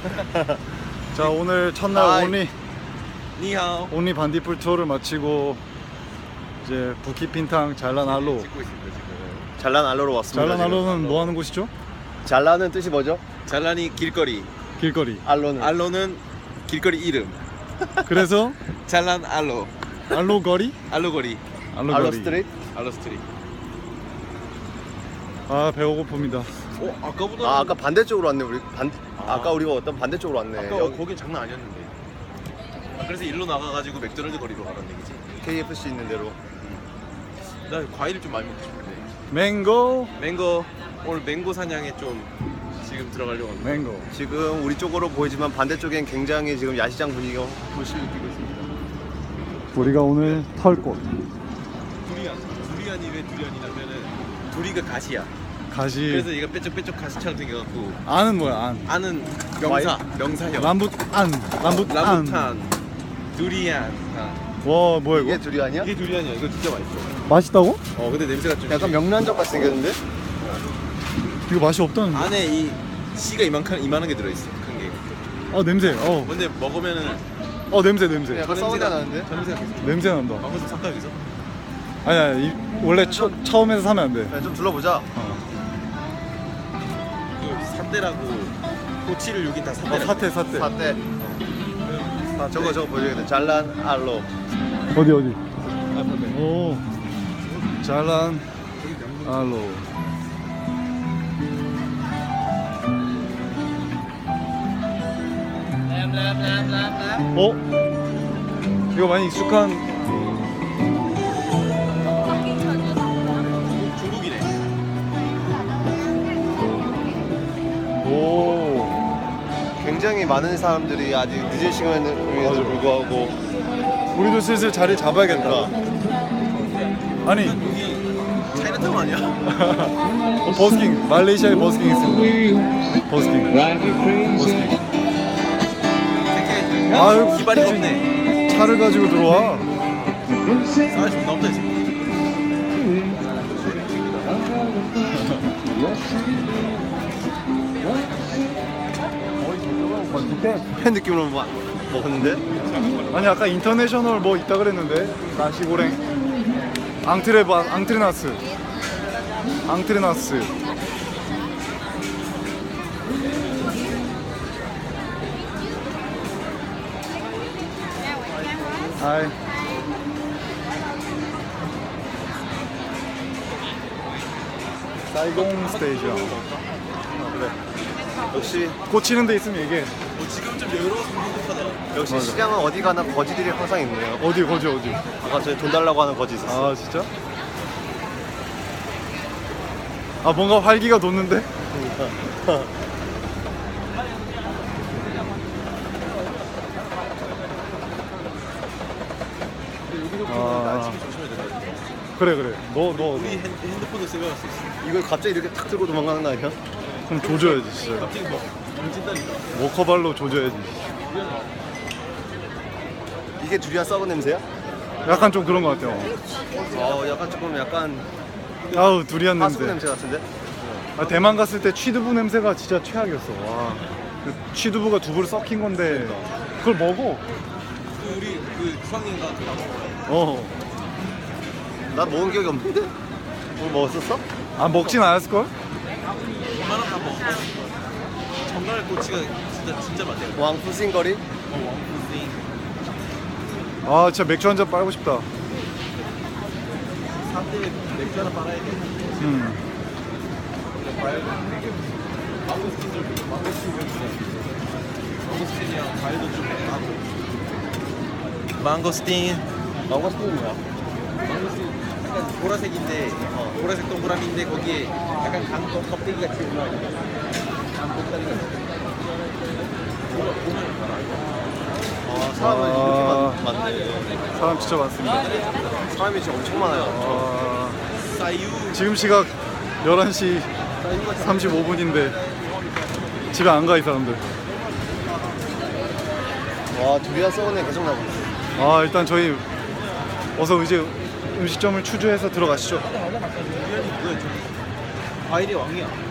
자 오늘 첫날 아이. 온리 니하오. 온리 반딧불 투어를 마치고 이제 부키핀탕 잘란알로 찍고 있습니다 지금. 잘난 알로로 왔습니다. 잘란알로는 뭐 하는 곳이죠? 잘난은 뜻이 뭐죠? 잘라니 길거리. 길거리 알로는 알로는 길거리 이름. 그래서 잘란 알로. 알로 거리? 알로 거리. 알로거리 알로 스트릿. 알로 스트릿. 아 배고픕니다 어 아까보다. 아 아까 반대쪽으로 왔네 우리 반 아. 아. 까 우리가 어떤 반대쪽으로 왔네. 아까 여기 거긴 장난 아니었는데. 아, 그래서 일로 나가가지고 맥도날드 거리로 가라는 얘기지. KFC 있는 대로. 나 과일을 좀 많이 먹고 싶은데. 맹고 맹고 오늘 맹고 사냥에 좀 지금 들어가려고 합니다. 맹고 지금 우리 쪽으로 보이지만 반대쪽엔 굉장히 지금 야시장 분위기가 훨씬 느끼고 있습니다. 우리가 오늘 털꽃 두리안. 두리안이 왜 두리안이냐면은 두리가 가시야. 가시 그래서 얘가 뾰족뾰족 가시처럼 생겨갖고 안은 뭐야 안 아는 명사 명사형. 람붓 안 람붓 안 라부탄, 두리안. 아, 와 뭐야 이게 이거 둘이 아니야? 이게 두리안이야. 이거 진짜 맛있어. 맛있다고? 어 근데 냄새가 좀 약간 명란젓 같이 생겼는데? 이거 맛이 없다는 안에 이 씨가 이만큼 이만한 게 들어있어. 큰 게. 어 냄새 어, 근데 먹으면은 어 냄새 냄새 약간 데 나는데? 저 냄새가 계속. 냄새 난다 망고 좀 삭까 여기서? 아니 아니 이, 원래 처, 처음에서 사면 안돼 네, 좀 둘러보자. 그 사대라고 고치를 여긴 다 어, 사대라고. 사태 사태 사태. 아, 저거 저거 보여줘야겠다. 잘난 알로. 어디 어디 아. 오 명분. 알로 어? 이거 많이 익숙한 많은 사람들이 아직 늦은 시간임에도 불구하고 우리도 슬슬 자리 잡아야겠다. 아니. 차이나타운 아니야? 어, 버스킹. 말레이시아에 버스킹 있습니다. 버스킹. 버스킹. 아유, 기발이 없네. 차를 가지고 들어와. 싸가지 좀이새 끼. 팬 느낌으로 막 먹었는데? 아니 아까 인터내셔널 뭐 있다 그랬는데? 나시고랭. 앙트레바 앙트레나스. 앙트레나스. 하이. 사이공 스테이션 역시 꽂히는 데 있으면 얘기해 어, 지금 좀 여유로워서 행복하다. 역시 맞아. 시장은 어디 가나 거지들이 항상 있네요. 어디 거지 어디 아까 저희 돈 달라고 하는 거지 있었어. 아 진짜? 아 뭔가 활기가 돋는데? 아 조심해야 된다. 그래 그래 너 너 우리 핸, 핸드폰을 쓰면 수 있어. 이걸 갑자기 이렇게 탁 들고 도망가는 거 아니야? 그럼 조져야지 진짜. 워커발로 조져야지 이게 두리안 썩은 냄새야? 약간 좀 그런 것 같아요 어, 약간 조금 약간 아우 두리안 하수구 냄새 냄새 같은데? 아, 대만 갔을 때 취두부 냄새가 진짜 최악이었어 와. 그 취두부가 두부를 썩힌 건데 그걸 먹어 그 우리 그 가그 다 먹어요. 어. 난 먹은 기억이 없는데? 뭐 먹었었어? 아 먹진 않았을걸? 정갈 꼬치가 진짜 진짜 많대요. 왕푸싱거리? 왕푸싱. 아 진짜 맥주 한 잔 빨고 싶다 사대 맥주 하나 빨아야 돼. 음. 망고스틴 좀 망고스틴 좀 주세요. 망고스틴이랑 과일도 좀 하고. 망고스틴. 망고스틴이 뭐야? 망고스틴 약간 보라색인데 어, 보라색 동그라미인데 거기에 약간 강도 껍데기 같이 올라와 있는 강 껍데기. 보면 보면 알아. 아, 사람은 아. 이렇게 많, 많네. 사람 진짜 많습니다 사람이 진짜 엄청 많아요. 아. 지금 시각 11시 35분인데 집에 안 가 이 사람들 와, 두리안 썩은 애 계속 나고 있어. 아 일단 저희 어서 이제 음식점을 추주해서 들어가시죠 과일의 왕이야.